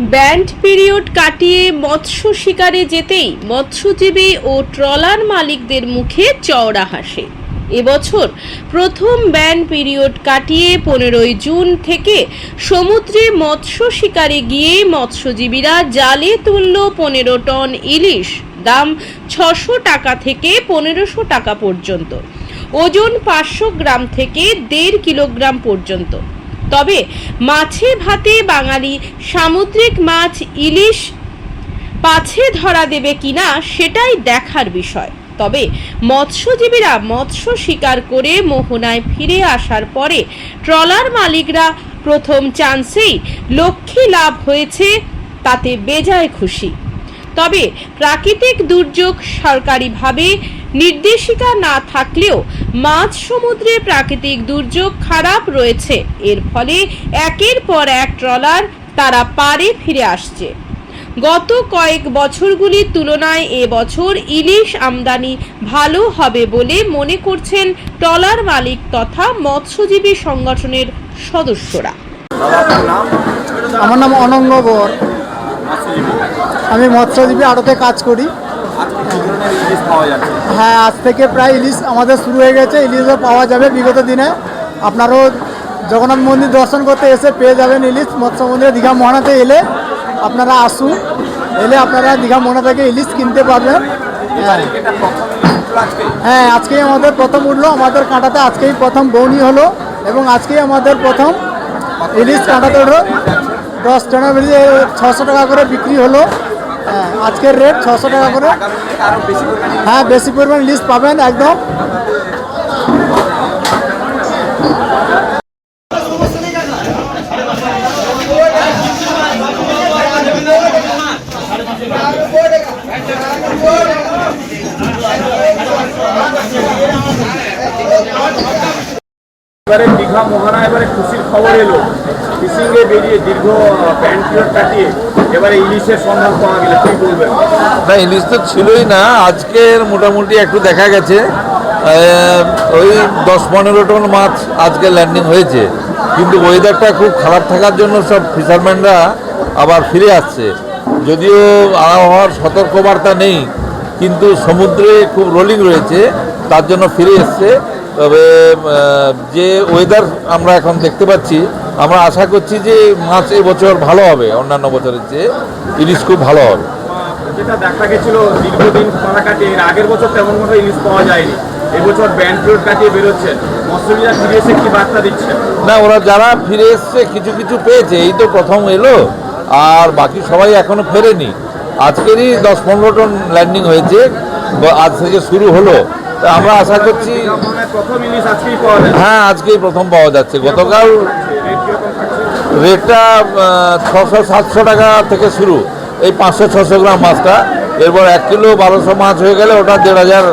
Band period কাটিয়ে মৎস্য শিকারে যেতেই মৎস্যজীবী ও ট্রলার মালিকদের মুখে চওড়া হাসে। এবছর প্রথম ব্যান পিরিয়ড কাটিয়ে পনেরোই জুন থেকে সমুদ্রে মৎস্য শিকারে গিয়ে মৎস্যজীবীরা জালে তুলল পনেরো টন ইলিশ, দাম ছশো টাকা থেকে পনেরোশো টাকা পর্যন্ত। ওজন পাঁচশো গ্রাম থেকে দেড় কিলোগ্রাম পর্যন্ত। তবে মাছে ভাতে বাঙালি সামুদ্রিক মাছ ইলিশ পাছে ধরা দেবে কিনা সেটাই দেখার বিষয়। তবে মৎস্যজীবীরা মৎস্য শিকার করে মোহনায় ফিরে আসার পরে ট্রলার মালিকরা প্রথম চান্সেই লক্ষ্মী লাভ হয়েছে, তাতে বেজায় খুশি। তবে প্রাকৃতিক দুর্যোগ সরকারিভাবে নির্দেশিকা না থাকলেও মাঝ সমুদ্রে প্রাকৃতিক দুর্যোগ খারাপ রয়েছে। এর ফলে একের পর এক ট্রলার তারা পারে ফিরে আসছে। গত কয়েক বছরগুলির তুলনায় এবছর ইলিশ আমদানি ভালো হবে বলে মনে করছেন ট্রলার মালিক তথা মৎস্যজীবী সংগঠনের সদস্যরা। আমার নাম অনঙ্গ বর। আমি মৎস্যজীবী আড়তে কাজ করি আজকে কি ধরনের ইলিশ হ্যাঁ আজ থেকে প্রায় ইলিশ আমাদের শুরু হয়ে গেছে, ইলিশও পাওয়া যাবে বিগত দিনে। আপনারাও জগন্নাথ মন্দির দর্শন করতে এসে পেয়ে যাবেন ইলিশ। মৎস্য মন্দিরে দীঘা মোহনাতে এলে আপনারা আসুন। এলে আপনারা দীঘা মোহনা থেকে ইলিশ কিনতে পারবেন। হ্যাঁ হ্যাঁ আজকেই আমাদের প্রথম উঠল। আমাদের কাঁটাতে আজকেই প্রথম বৌনি হলো এবং আজকেই আমাদের প্রথম ইলিশ কাঁটাতে উঠল। দশ টাকা বেরিয়ে ছশো টাকা করে বিক্রি হলো। হ্যাঁ আজকের রেট ছশো টাকা করে। হ্যাঁ বেশি পরিমাণ লিস্ট পাবেন একদম। দীঘা মোহনা খবর এলো। ফিশিং এ বেরিয়ে দীর্ঘ প্যান্ট পিরিয়ড কাটিয়ে এবারে ইলিশের সন্ধান পাওয়া গেলে। কি বলবেন? না, ইলিশ তো ছিলই না। আজকের মোটামুটি একটু দেখা গেছে। ওই দশ পনেরো টন মাছ আজকে ল্যান্ডিং হয়েছে। কিন্তু ওয়েদারটা খুব খারাপ থাকার জন্য সব ফিশারম্যানরা আবার ফিরে আসছে। যদিও আবহাওয়ার সতর্কবার্তা নেই, কিন্তু সমুদ্রে খুব রোলিং রয়েছে। তার জন্য ফিরে এসছে। তবে যে ওয়েদার আমরা এখন দেখতে পাচ্ছি আমরা আশা করছি যে মাছ এবছর ভালো হবে অন্যান্য বছরের চেয়ে। ইলিশ খুব ভালো হবে। যেটা দেখা গেছিল দীর্ঘদিন খরা কাটিয়ে এর আগের বছর তেমন ভাবে ইলিশ পাওয়া যায়নি। এবছর ব্যান্ড পিরিয়ড কাটিয়ে বেরোচ্ছেন মৎস্যজীবীরা ফিরে এসে কি বার্তা দিচ্ছেন না ওরা যারা ফিরে এসছে কিছু কিছু পেয়েছে এই তো প্রথম এলো আর বাকি সবাই এখনও ফেরেনি। আজকেরই দশ পনেরো টন ল্যান্ডিং হয়েছে আজ থেকে শুরু হলো। আমরা আশা করছি হ্যাঁ আজকেই প্রথম পাওয়া যাচ্ছে। গতকাল রেটটা ছশো সাতশো টাকা থেকে শুরু। এই পাঁচশো ছশো গ্রাম মাছটা। এরপর এক কিলো বারোশো মাছ হয়ে গেলে ওটা দেড় হাজার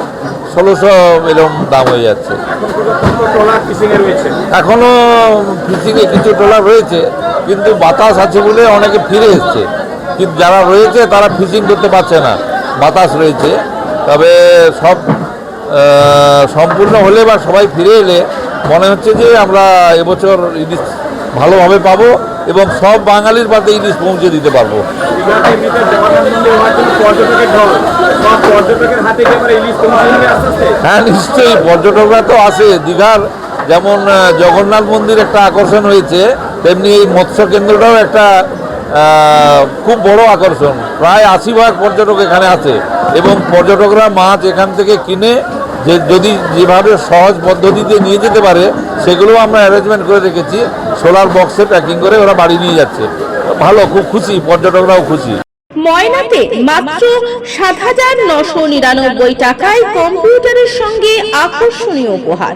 ষোলোশো এরকম দাম হয়ে যাচ্ছে। এখন পর্যন্ত ফিশিং এ ফিশিংয়ে কিছু ট্রলার রয়েছে, কিন্তু বাতাস আছে বলে অনেকে ফিরে এসছে। কিন্তু যারা রয়েছে, তারা ফিশিং করতে পারছে না। বাতাস রয়েছে। তবে সব সম্পূর্ণ হলে বা সবাই ফিরে এলে মনে হচ্ছে যে আমরা এবছর ইলিশ ভালোভাবে পাবো এবং সব বাঙালির পাতে ইলিশ পৌঁছে দিতে পারব। হ্যাঁ নিশ্চয়ই পর্যটকরা তো আসে দীঘার যেমন জগন্নাথ মন্দির একটা আকর্ষণ হয়েছে, তেমনি এই মৎস্য কেন্দ্রটাও একটা খুব বড় আকর্ষণ। প্রায় আশি ভাগ পর্যটক এখানে আছে এবং পর্যটকরা মাছ এখান থেকে কিনে যে যদি যেভাবে সহজ পদ্ধতিতে নিয়ে যেতে পারে সেগুলো আমরা অ্যারেঞ্জমেন্ট করে রেখেছি। সোলার বক্সে প্যাকিং করে ওরা বাড়ি নিয়ে যাচ্ছে। ভালো, খুব খুশি, পর্যটকরাও খুশি। ময়নাতে মাত্র সাত হাজার নশো টাকায় কম্পিউটারের সঙ্গে আকর্ষণীয় উপহার।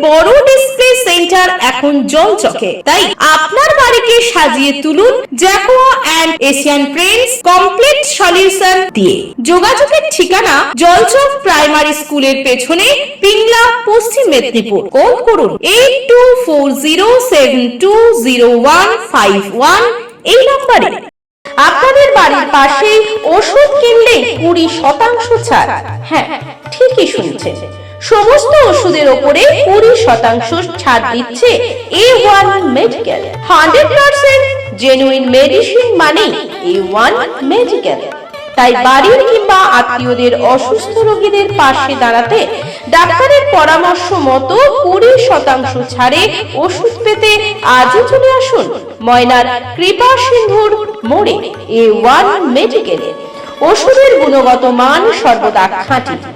বড় ডিসপ্লে সেন্টার এখন জলচকে। তাই আপনার বাড়িকে সাজিয়ে তুলুন Jaquar and Asian Paints complete solution দিয়ে। যোগাযোগের ঠিকানা জলচক প্রাইমারি স্কুলের পেছনে পিংলা, পশ্চিম মেদিনীপুর। কল করুন এইট এই নম্বরে। আপনাদের বাড়ির পাশে ওষুধ কিনলে কুড়ি শতাংশ ছাড়। হ্যাঁ ঠিকই শুনছেন। সমস্ত ওষুধের ওপরে কুড়ি শতাংশ ছাড় দিচ্ছে A one medical hundred percent genuine medicine মানে এ ওয়ান মেডিকেল তাই বাড়ির কিংবা আত্মীয়দের অসুস্থ রোগীদের পাশে দাঁড়াতে ডাক্তারের পরামর্শ মতো কুড়ি শতাংশ ছাড়ে ওষুধ পেতে আজই চলে আসুন ময়নার কৃপা সিন্ধুর মোড়ে এ ওয়ান মেডিকেলে ওষুধের গুণগত মান সর্বদা খাঁটি।